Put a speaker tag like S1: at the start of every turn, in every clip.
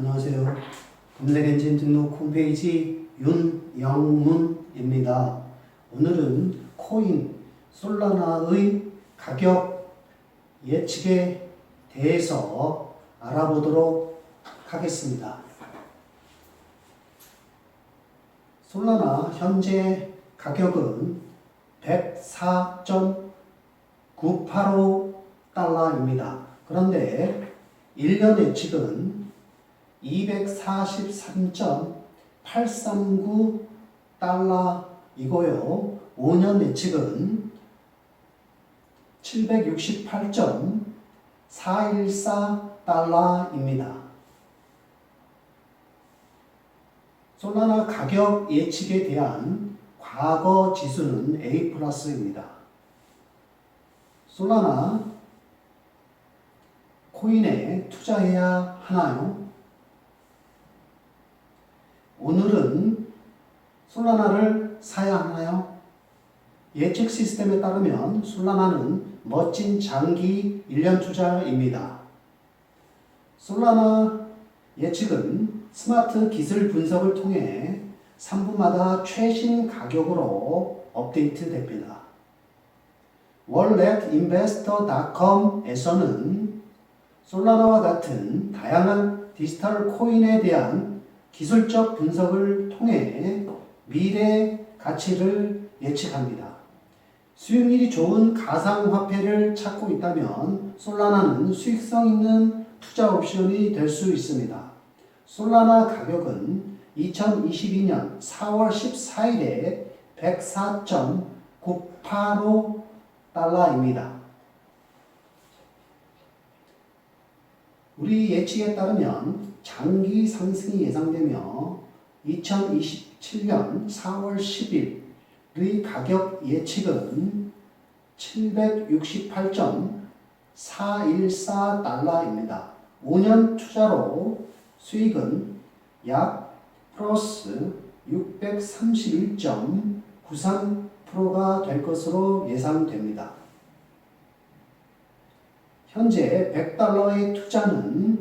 S1: 안녕하세요. 검색엔진 등록 홈페이지 윤영문입니다. 오늘은 코인 솔라나의 가격 예측에 대해서 알아보도록 하겠습니다. 솔라나 현재 가격은 104.985 달러입니다. 그런데 1년 예측은 243.839 달러이고요. 5년 예측은 768.414 달러입니다. 솔라나 가격 예측에 대한 과거 지수는 A 플러스입니다. 솔라나 코인에 투자해야 하나요? 오늘은 솔라나를 사야 하나요? 예측 시스템에 따르면 솔라나는 멋진 장기 1년 투자입니다. 솔라나 예측은 스마트 기술 분석을 통해 3분마다 최신 가격으로 업데이트 됩니다. walletinvestor.com에서는 솔라나와 같은 다양한 디지털 코인에 대한 기술적 분석을 통해 미래 가치를 예측합니다. 수익률이 좋은 가상화폐를 찾고 있다면 솔라나는 수익성 있는 투자 옵션이 될 수 있습니다. 솔라나 가격은 2022년 4월 14일에 104.985 달러입니다. 우리 예측에 따르면 장기 상승이 예상되며 2027년 4월 10일의 가격 예측은 768.414달러입니다. 5년 투자로 수익은 약 플러스 631.93%가 될 것으로 예상됩니다. 현재 100달러의 투자는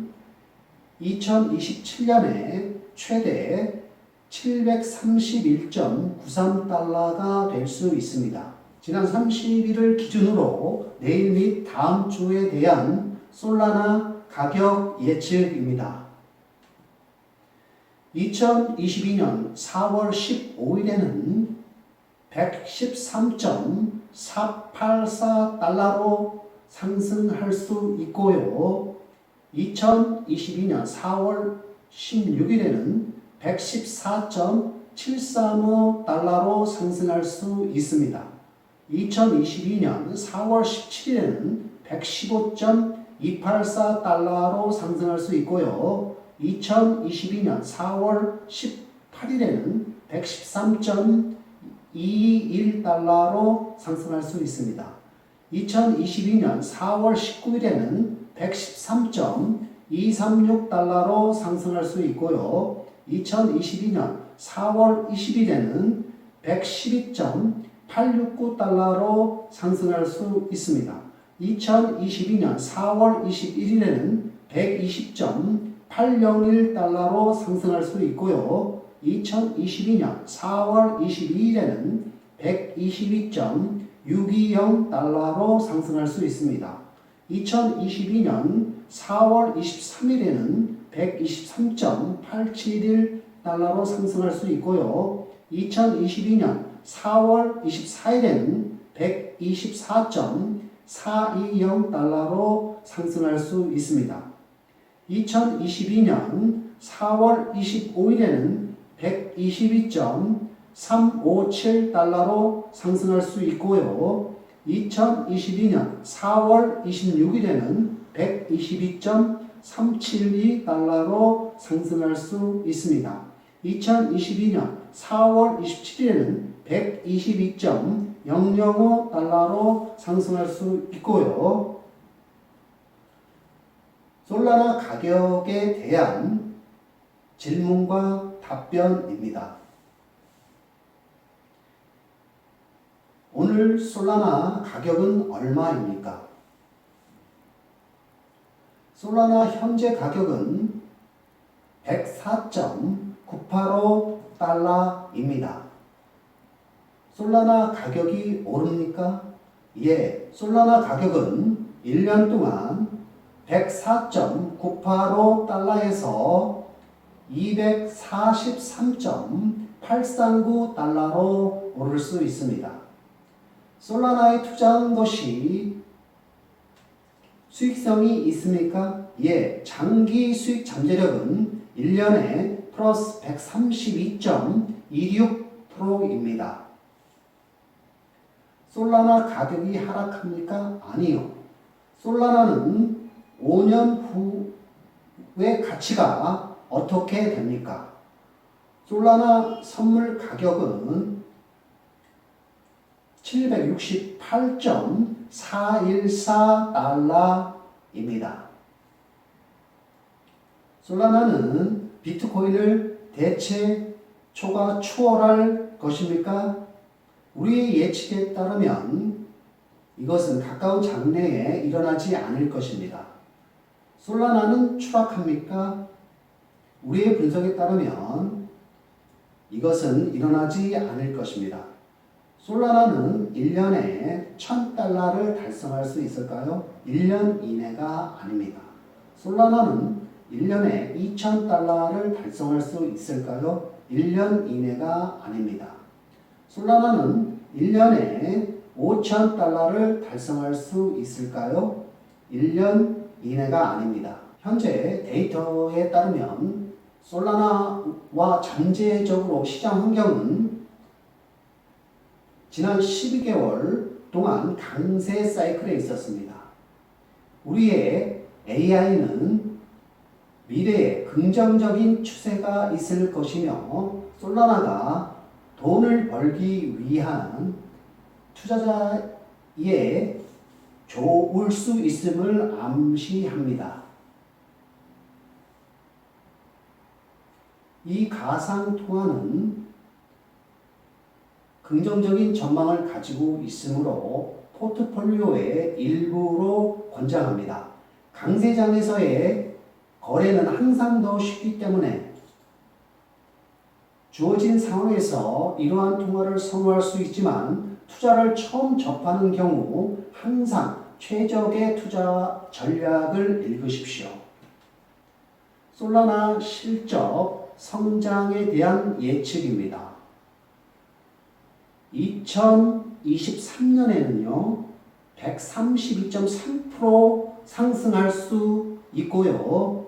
S1: 2027년에 최대 731.93달러가 될 수 있습니다. 지난 30일을 기준으로 내일 및 다음 주에 대한 솔라나 가격 예측입니다. 2022년 4월 15일에는 113.484달러로 상승할 수 있고요. 2022년 4월 16일에는 114.735달러로 상승할 수 있습니다. 2022년 4월 17일에는 115.284달러로 상승할 수 있고요. 2022년 4월 18일에는 113.21달러로 상승할 수 있습니다. 2022년 4월 19일에는 113.236달러로 상승할 수 있고요. 2022년 4월 20일에는 112.869달러로 상승할 수 있습니다. 2022년 4월 21일에는 120.801달러로 상승할 수 있고요. 2022년 4월 22일에는 122.620달러로 상승할 수 있습니다. 2022년 4월 23일에는 123.871 달러로 상승할 수 있고요. 2022년 4월 24일에는 124.420 달러로 상승할 수 있습니다. 2022년 4월 25일에는 122.357 달러로 상승할 수 있고요. 2022년 4월 26일에는 122.372달러로 상승할 수 있습니다. 2022년 4월 27일에는 122.005달러로 상승할 수 있고요. 솔라나 가격에 대한 질문과 답변입니다. 오늘 솔라나 가격은 얼마입니까? 솔라나 현재 가격은 104.985 달러입니다. 솔라나 가격이 오릅니까? 예, 솔라나 가격은 1년 동안 104.985 달러에서 243.839 달러로 오를 수 있습니다. 솔라나에 투자한 것이 수익성이 있습니까? 예, 장기 수익 잠재력은 1년에 플러스 132.26%입니다. 솔라나 가격이 하락합니까? 아니요. 솔라나는 5년 후의 가치가 어떻게 됩니까? 솔라나 선물 가격은 768.414달러입니다. 솔라나는 비트코인을 대체 초과 추월할 것입니까? 우리의 예측에 따르면 이것은 가까운 장래에 일어나지 않을 것입니다. 솔라나는 추락합니까? 우리의 분석에 따르면 이것은 일어나지 않을 것입니다. 솔라나는 1년에 1000달러를 달성할 수 있을까요? 1년 이내가 아닙니다. 솔라나는 1년에 2000달러를 달성할 수 있을까요? 1년 이내가 아닙니다. 솔라나는 1년에 5,000달러를 달성할 수 있을까요? 1년 이내가 아닙니다. 현재 데이터에 따르면 솔라나와 잠재적으로 시장 환경은 지난 12개월 동안 강세 사이클에 있었습니다. 우리의 AI는 미래에 긍정적인 추세가 있을 것이며 솔라나가 돈을 벌기 위한 투자자의 좋을 수 있음을 암시합니다. 이 가상 통화는 긍정적인 전망을 가지고 있으므로 포트폴리오의 일부로 권장합니다. 강세장에서의 거래는 항상 더 쉽기 때문에 주어진 상황에서 이러한 통화를 선호할 수 있지만 투자를 처음 접하는 경우 항상 최적의 투자 전략을 읽으십시오. 솔라나 실적 성장에 대한 예측입니다. 2023년에는요, 132.3% 상승할 수 있고요.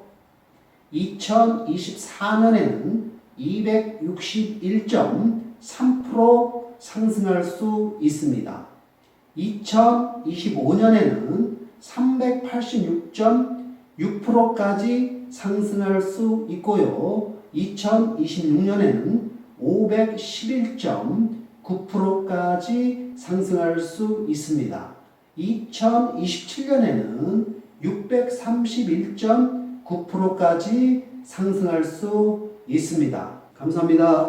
S1: 2024년에는 261.3% 상승할 수 있습니다. 2025년에는 386.6%까지 상승할 수 있고요. 2026년에는 511.9%까지 상승할 수 있습니다. 2027년에는 631.9%까지 상승할 수 있습니다. 감사합니다.